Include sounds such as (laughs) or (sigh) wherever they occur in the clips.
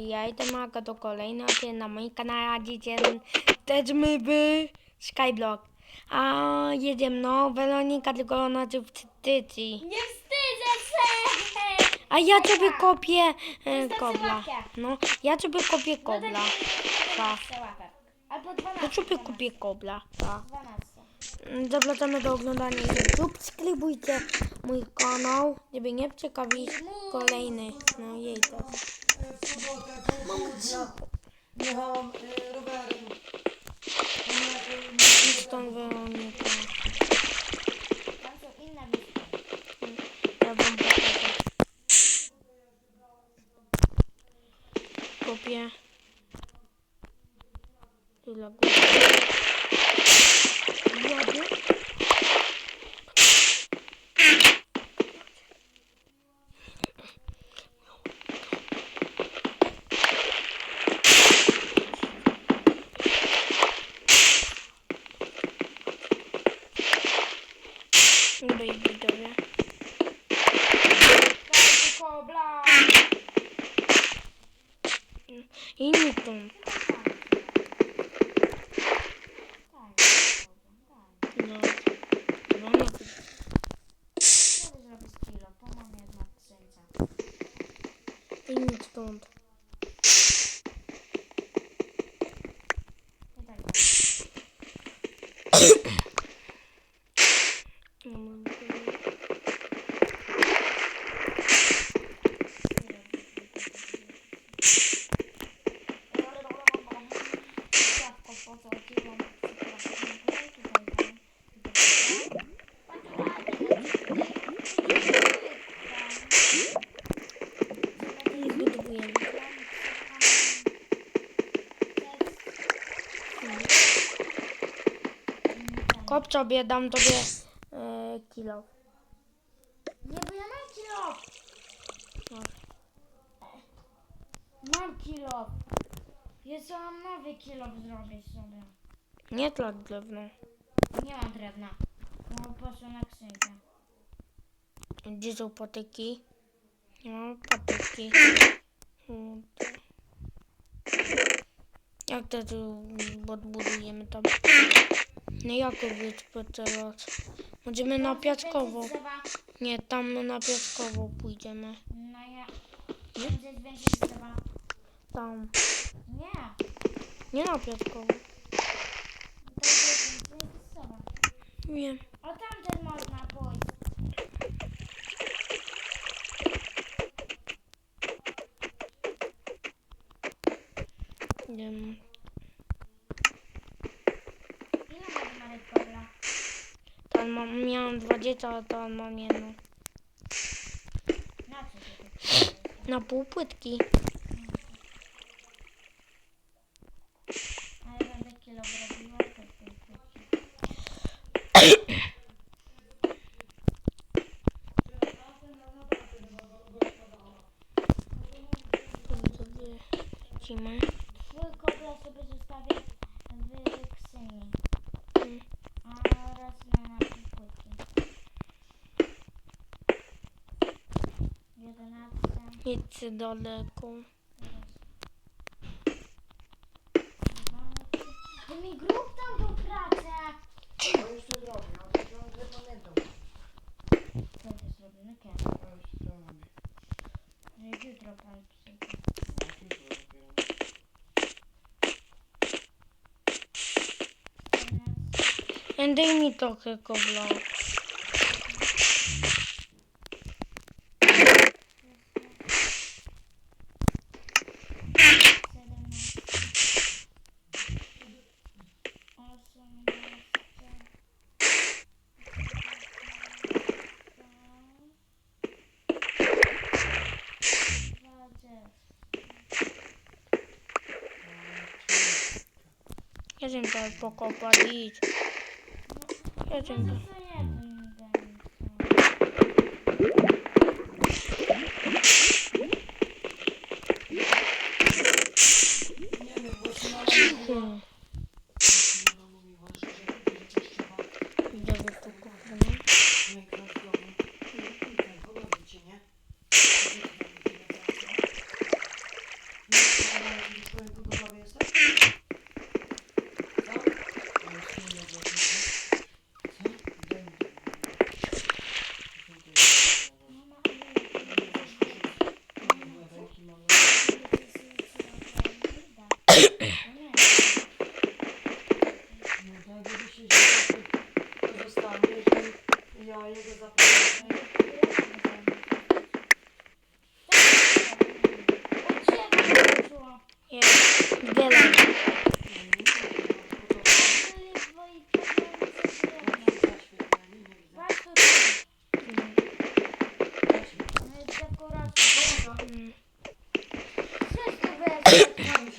Ja idę Maga do odcinek na moim kanale, dzisiaj też my w Skyblock. A jedzie mną Weronika, tylko ona się wstydzi. Nie wstydzę się! A ja sobie kopię e, kobla. No, ja sobie kopię No kobla. Tak. 15 łapek. Albo Ja 12. sobie kupię kobla. Tak. 12. Zapraszamy do oglądania. Subskrybujcie mój kanał, żeby nie przekawić kolejny. No jej to. jechałam y, rowerem. Stąd wyspy. Ja wam pokażę. Kopię. Tyle góry. vardı. I nic (laughs) stąd. I tak No, mam Jabłko posadziłam I budujemy. Sobie, dam tobie e, kilo. Nie, bo ja mam kilo! No. Mam kilo! Jeszcze mam nowy kilo zrobić sobie. Nie dla drewno. Nie mam drewna. No poszło na skrzynkę. Gdzie są patyki? Nie mam patyki. Mm, to- Jak to tu odbudujemy tam? Jaką wyspę teraz? Będziemy na piaskową. Drzewa. Nie, tam na piaskową pójdziemy. No ja... Będzie zwiększyć. Tam. Nie. Nie na drzewa. Wiem. O tam też można pójść. Wiem. Ile masz Marek kobla? Tam mam, miałam 20, a tam mam jedną. Na co się to przydaje? Na pół płytki. Ale będę robiła, to. Lecimy. Twój kobla sobie zostawię w skrzyni. Mm. A raz na. Jedźcie daleko. Ty mi grób tam tą pracę! To jeszcze zrobię, ale ciągle pamiętam. Co ty zrobimy kiedy? To jeszcze zrobię. Że jutro pan przyjdzie. Daj mi trochę kobla. Ja się teraz pokopać idź. Ja się Nie wiem, bo się mama Hmm. mama mówiła, że żeby coś trzeba Widzowie pokopamy. Minecraftowy. Tak, porobicie, nie? Gotowy jesteś? Co? Mama, ale... Nie. No tak, żeby się źle pozostanie, że ja jego zaproszę. Jest. Wiele.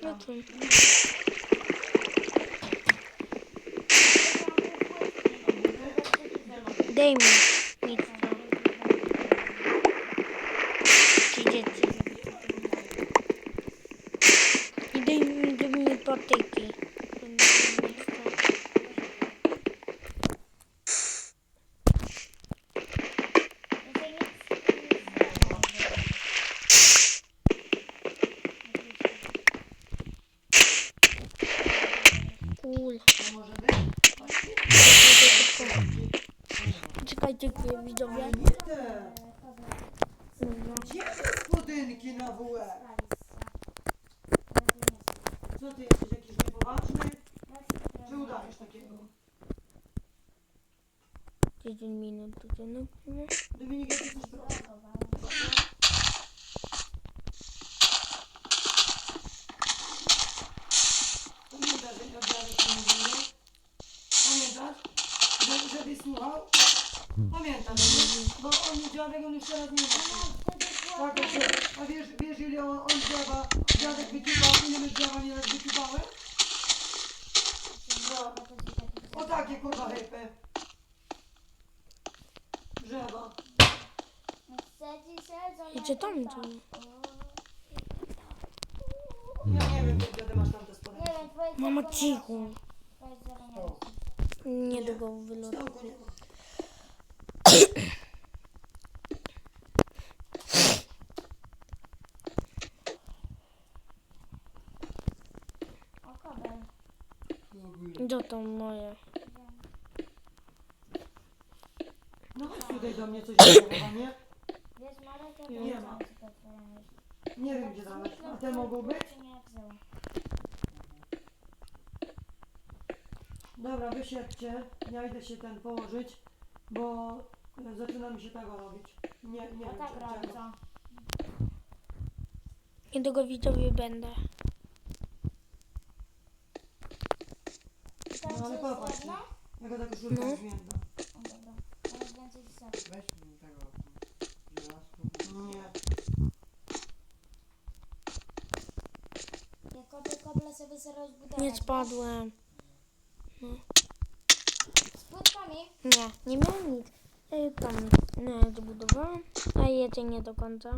Mm. No tu. çektiğim videom yani. Co ty jesteś jakiś niepoważny? Czy udajesz takiego? 1 minut tutaj napijmy. Dominik, jak jesteś Pamiętasz, jak odrażasz Pamiętasz? Żeby słuchał? Pamiętam, nie? bo on dziadek, on już teraz nie mówi. Tak, a, że, a wiesz, wiesz ile on, on drzewa, dziadek wyciupał, ile my drzewa nieraz wyciupałem? No, o takie kurwa hypy. Drzewa. I czy tam to? Ja nie wiem, kiedy masz tam te spodnie. Mama cicho. Niedługo wylot. Stołku nie ma. To moje. No chodź tutaj do mnie coś zachowa, nie? Nie ma. Nie wiem gdzie dałeś. A te mogą być? Dobra, wysiedźcie. Ja idę się ten położyć, bo zaczyna mi się tego robić. Nie, nie No wiem tak czy- czego. Niedługo widzowie będę. No ale popatrz. Jaka ta koszulka No. jest zmienna. O, dobra. Teraz więcej zasadów. Weź mi tego żelazku. Nie. Koble sobie sobie. Nie spadłem. Z płytkami? Nie, nie miałem nic. Ej, tam nie zbudowałem, a jedzie nie do końca.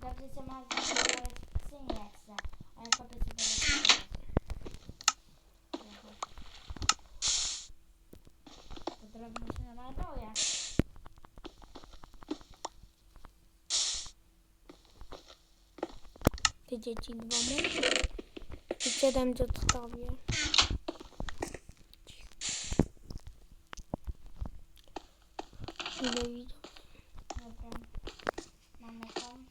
Dobrze, co masz wybudować psy nie chcę. Ale kobiety To drobno się naładuje. Te dzieci dwa mam. I siedem zostawię. Ile widzę? Dobra. Mamy tam.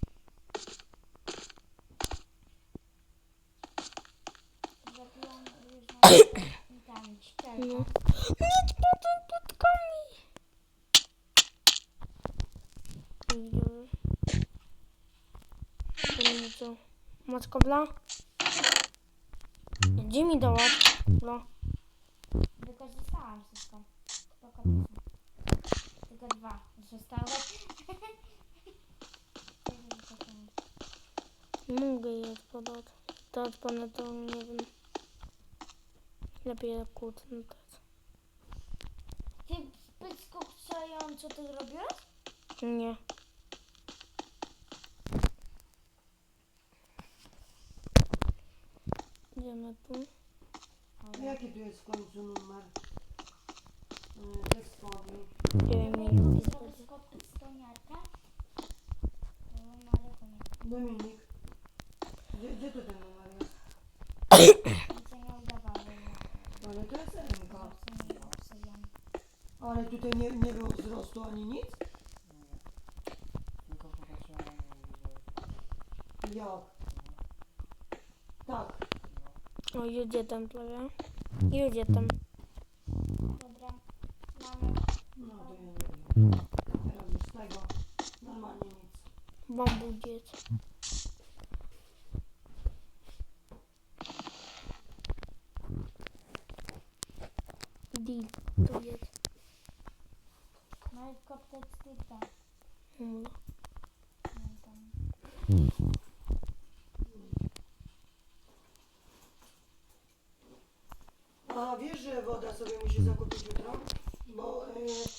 Zrobiłam już na tam ścielkę. No. Nic potem płytkami. Widzę. To nie co. Masz kobla? Gdzie mi dałaś kobla? Wykorzystałam wszystko. Końca. Tylko dwa zostały. Mogę je podać. To odpanę to nie wiem. Lepiej jak kłótnę teraz. Ty pycku co to zrobiłeś? Nie. Idziemy tu. A Jaki tu jest w końcu numer? E, Tych spodni. Nie wiem, nie Mogę wiem. zrobić skoniarkę? No, ale to nie. Dominik. Gdzie, gdzie tu ten numer jest? Mi się nie udawało. Ale to jest ręka. Zawsze nie obsydian. Ale tutaj nie, nie było wzrostu ani nic? Nie. Tylko popatrzyłem na nią i widziałem. Jak? Tak. No. O, jedzie tam prawie. Jedzie tam. Dobra, mamy. No to ja nie wiem. Teraz już z tego normalnie nic. Bambudziec. Di, tu jest. No i koptec tutaj. Mm. No i tam. A wiesz, że woda sobie musi zakupić jutro? Bo y,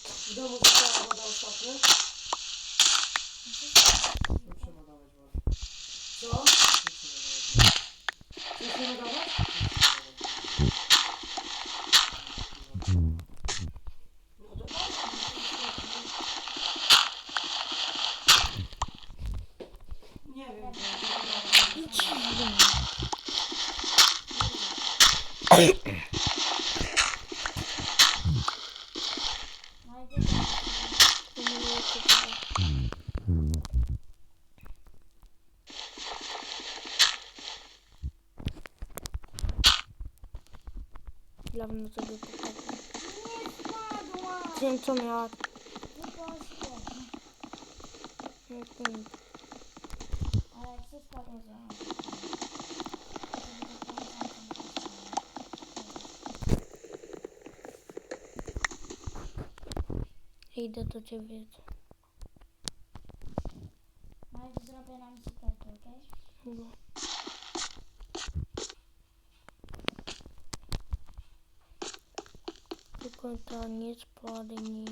w domu została woda ostatnio. Nie trzeba dawać wody. Co? Nie trzeba dawać wody. Coś nie nadawać? No to tak. Nie wiem. No i tutaj. Dawno sobie pokażę. Nie spadła! Wiem co miała. Oświetnie. Mm, Ale wszystko rozumiem. Idę do ciebie. I zrobię nam sikerkę, okej? No. Tylko to nie spadnie.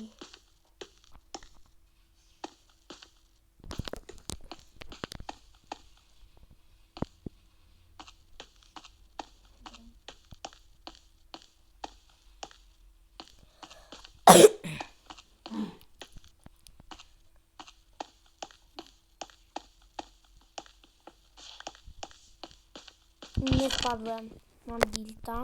Nie spadłem. Mam dilta.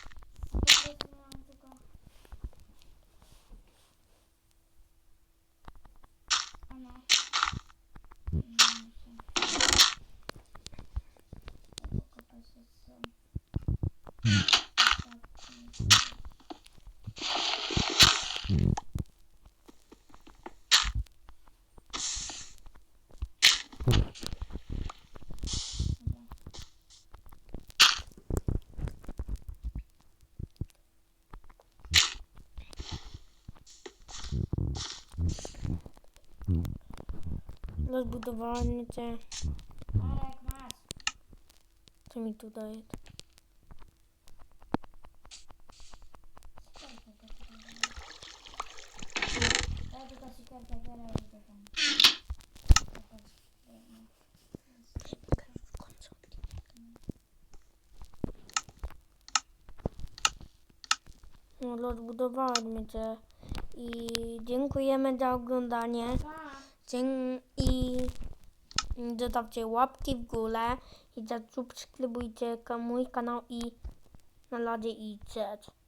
Rozbudowałem cię. Marek, masz. Co mi tu daje? No, rozbudowałem cię. I dziękujemy za oglądanie. I zostawcie łapki w górę i zasubskrybujcie mój kanał i na razie i cześć.